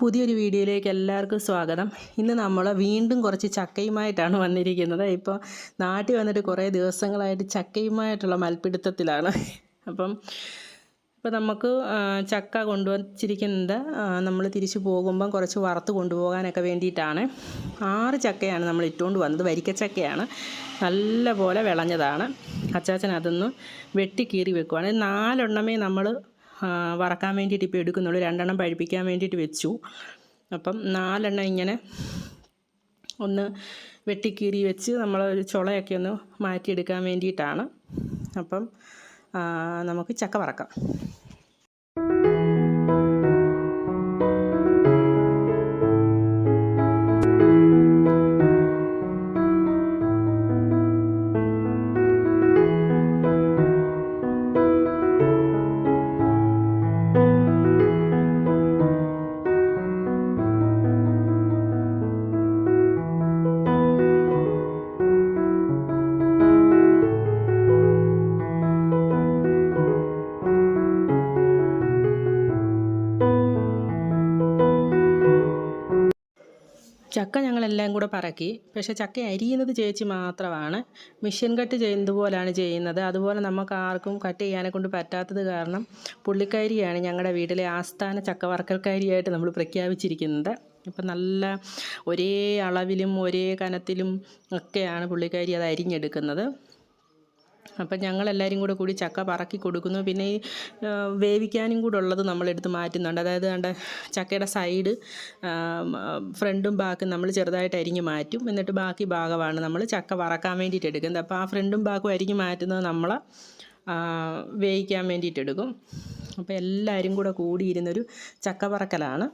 പുതിയൊരു വീഡിയോയിലേക്ക് എല്ലാവർക്കും സ്വാഗതം. ഇന്ന് നമ്മൾ വീണ്ടും കുറച്ച് ചക്കയുമായിട്ടാണ് വന്നിരിക്കുന്നത്. ഇപ്പോൾ നാട്ടിൽ വന്നിട്ട് കുറേ ദിവസങ്ങളായിട്ട് ചക്കയുമായിട്ടുള്ള മൽപ്പിടുത്തത്തിലാണ്. അപ്പം ഇപ്പോൾ നമുക്ക് ചക്ക കൊണ്ടുവച്ചിരിക്കുന്നത് നമ്മൾ തിരിച്ചു പോകുമ്പം കുറച്ച് വറുത്ത് കൊണ്ടുപോകാനൊക്കെ വേണ്ടിയിട്ടാണ്. ആറ് ചക്കയാണ് നമ്മൾ ഇട്ടുകൊണ്ട് വന്നത്. വരിക്കച്ചക്കയാണ് നല്ല പോലെ വിളഞ്ഞതാണ്. അച്ചാച്ചൻ അതൊന്ന് വെട്ടിക്കീറി വെക്കുവാണ്. നാലെണ്ണമേ നമ്മൾ വറക്കാൻ വേണ്ടിയിട്ട് ഇപ്പോൾ എടുക്കുന്നുള്ളൂ. രണ്ടെണ്ണം പഴുപ്പിക്കാൻ വേണ്ടിയിട്ട് വെച്ചു. അപ്പം നാലെണ്ണം ഇങ്ങനെ ഒന്ന് വെട്ടിക്കീറി വെച്ച് നമ്മൾ ഒരു ചുളയൊക്കെ ഒന്ന് മാറ്റിയെടുക്കാൻ വേണ്ടിയിട്ടാണ്. അപ്പം നമുക്ക് ചക്ക വറക്കാം. ചക്ക ഞങ്ങളെല്ലാം കൂടെ പറക്കി. പക്ഷേ ചക്ക അരിയുന്നത് ചേച്ചി മാത്രമാണ്. മിഷ്യൻ കട്ട് ചെയ്യുന്നത് പോലാണ് ചെയ്യുന്നത്. അതുപോലെ നമുക്ക് ആർക്കും കട്ട് ചെയ്യാനെ കൊണ്ട് പറ്റാത്തത് കാരണം പുള്ളിക്കാരിയാണ് ഞങ്ങളുടെ വീട്ടിലെ ആസ്ഥാന ചക്ക വറക്കൽക്കാരിയായിട്ട് നമ്മൾ പ്രഖ്യാപിച്ചിരിക്കുന്നത്. അപ്പം നല്ല ഒരേ അളവിലും ഒരേ കനത്തിലും ഒക്കെയാണ് പുള്ളിക്കാരി അത് അരിഞ്ഞെടുക്കുന്നത്. അപ്പം ഞങ്ങളെല്ലാവരും കൂടെ കൂടി ചക്ക പറക്കി കൊടുക്കുന്നു. പിന്നെ ഈ വേവിക്കാനും കൂടെ ഉള്ളത് നമ്മളെടുത്ത് മാറ്റുന്നുണ്ട്. അതായത് കണ്ട ചക്കയുടെ സൈഡ് ഫ്രണ്ടും ബാക്കും നമ്മൾ ചെറുതായിട്ട് അരിഞ്ഞ് മാറ്റും. എന്നിട്ട് ബാക്കി ഭാഗമാണ് നമ്മൾ ചക്ക വറക്കാൻ വേണ്ടിയിട്ട് എടുക്കുന്നത്. അപ്പോൾ ആ ഫ്രണ്ടും ബാക്കും അരിഞ്ഞ് മാറ്റുന്നത് നമ്മൾ വേവിക്കാൻ വേണ്ടിയിട്ട് എടുക്കും. അപ്പോൾ എല്ലാവരും കൂടെ കൂടിയിരുന്നൊരു ചക്ക വറക്കലാണ്.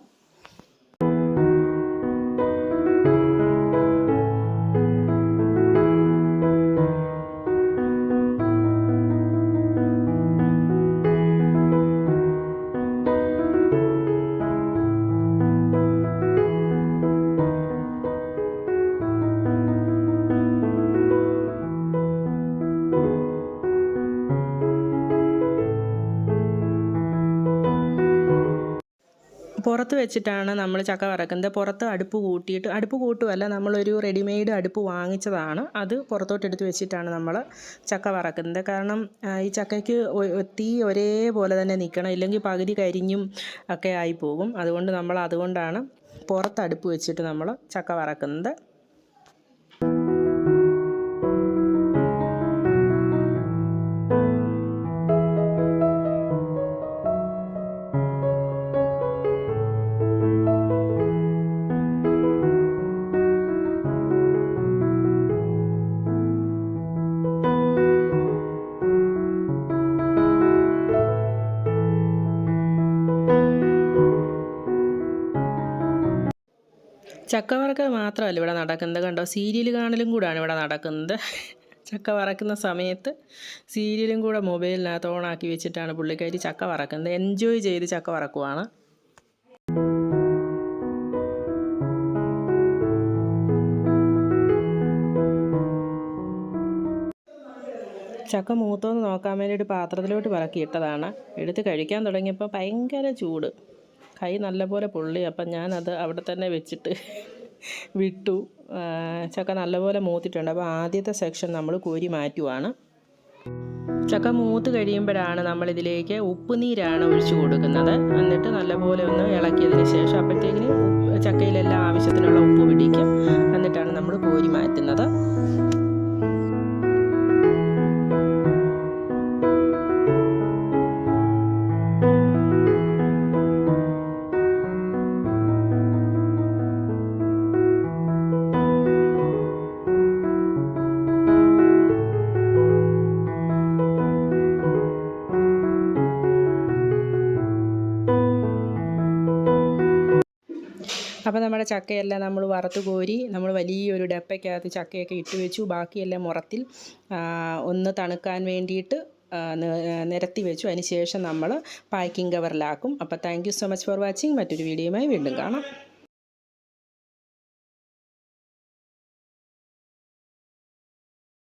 പുറത്ത് വെച്ചിട്ടാണ് നമ്മൾ ചക്ക വറക്കുന്നത്. പുറത്ത് അടുപ്പ് കൂട്ടിയിട്ട് അടുപ്പ് കൂട്ടുമല്ല നമ്മളൊരു റെഡിമെയ്ഡ് അടുപ്പ് വാങ്ങിച്ചതാണ്. അത് പുറത്തോട്ട് എടുത്ത് വെച്ചിട്ടാണ് നമ്മൾ ചക്ക വറക്കുന്നത്. കാരണം ഈ ചക്കയ്ക്ക് തീ ഒരേപോലെ തന്നെ നിൽക്കണം. ഇല്ലെങ്കിൽ പകുതി കരിഞ്ഞും ഒക്കെ ആയി പോകും. അതുകൊണ്ട് നമ്മൾ അതുകൊണ്ടാണ് പുറത്ത് അടുപ്പ് വെച്ചിട്ട് നമ്മൾ ചക്ക വറക്കുന്നത്. ചക്ക വറക്കൽ മാത്രമല്ല ഇവിടെ നടക്കുന്നത്. കണ്ടോ? സീരിയൽ കാണലും കൂടാണ് ഇവിടെ നടക്കുന്നത്. ചക്ക വറക്കുന്ന സമയത്ത് സീരിയലും കൂടെ മൊബൈലിനകത്ത് ഓണാക്കി വെച്ചിട്ടാണ് പുള്ളിക്കാരി ചക്ക വറക്കുന്നത് എൻജോയ് ചെയ്ത് ചക്ക വറക്കുവാണ് ചക്ക മൂത്തോന്ന് നോക്കാൻ വേണ്ടിയിട്ട് പാത്രത്തിലോട്ട് പറക്കി ഇട്ടതാണ് എടുത്ത് കഴിക്കാൻ തുടങ്ങിയപ്പോൾ ഭയങ്കര ചൂട്. കൈ നല്ലപോലെ പൊള്ളി. അപ്പം ഞാനത് അവിടെ തന്നെ വെച്ചിട്ട് വിട്ടു. ചക്ക നല്ലപോലെ മൂത്തിട്ടുണ്ട്. അപ്പോൾ ആദ്യത്തെ സെക്ഷൻ നമ്മൾ കോരി മാറ്റുവാണ്. ചക്ക മൂത്ത് കഴിയുമ്പോഴാണ് നമ്മളിതിലേക്ക് ഉപ്പുനീരാണ് ഒഴിച്ചു കൊടുക്കുന്നത്. എന്നിട്ട് നല്ലപോലെ ഒന്ന് ഇളക്കിയതിന് ശേഷം അപ്പോഴത്തേക്കിന് ചക്കയിലെല്ലാം ആവശ്യത്തിനുള്ള ഉപ്പ് പിടിക്കും. എന്നിട്ടാണ് നമ്മൾ കോരി മാറ്റുന്നത്. അപ്പോൾ നമ്മുടെ ചക്കയെല്ലാം നമ്മൾ വറുത്ത് കോരി നമ്മൾ വലിയൊരു ഡപ്പയ്ക്കകത്ത് ചക്കയൊക്കെ ഇട്ട് വെച്ചു. ബാക്കിയെല്ലാം മുറത്തിൽ ഒന്ന് തണുക്കാൻ വേണ്ടിയിട്ട് നിരത്തി വെച്ചു. അതിന് ശേഷം നമ്മൾ പാക്കിംഗ് കവറിലാക്കും. അപ്പോൾ thank so much for watching മറ്റൊരു വീഡിയോയുമായി വീണ്ടും കാണാം.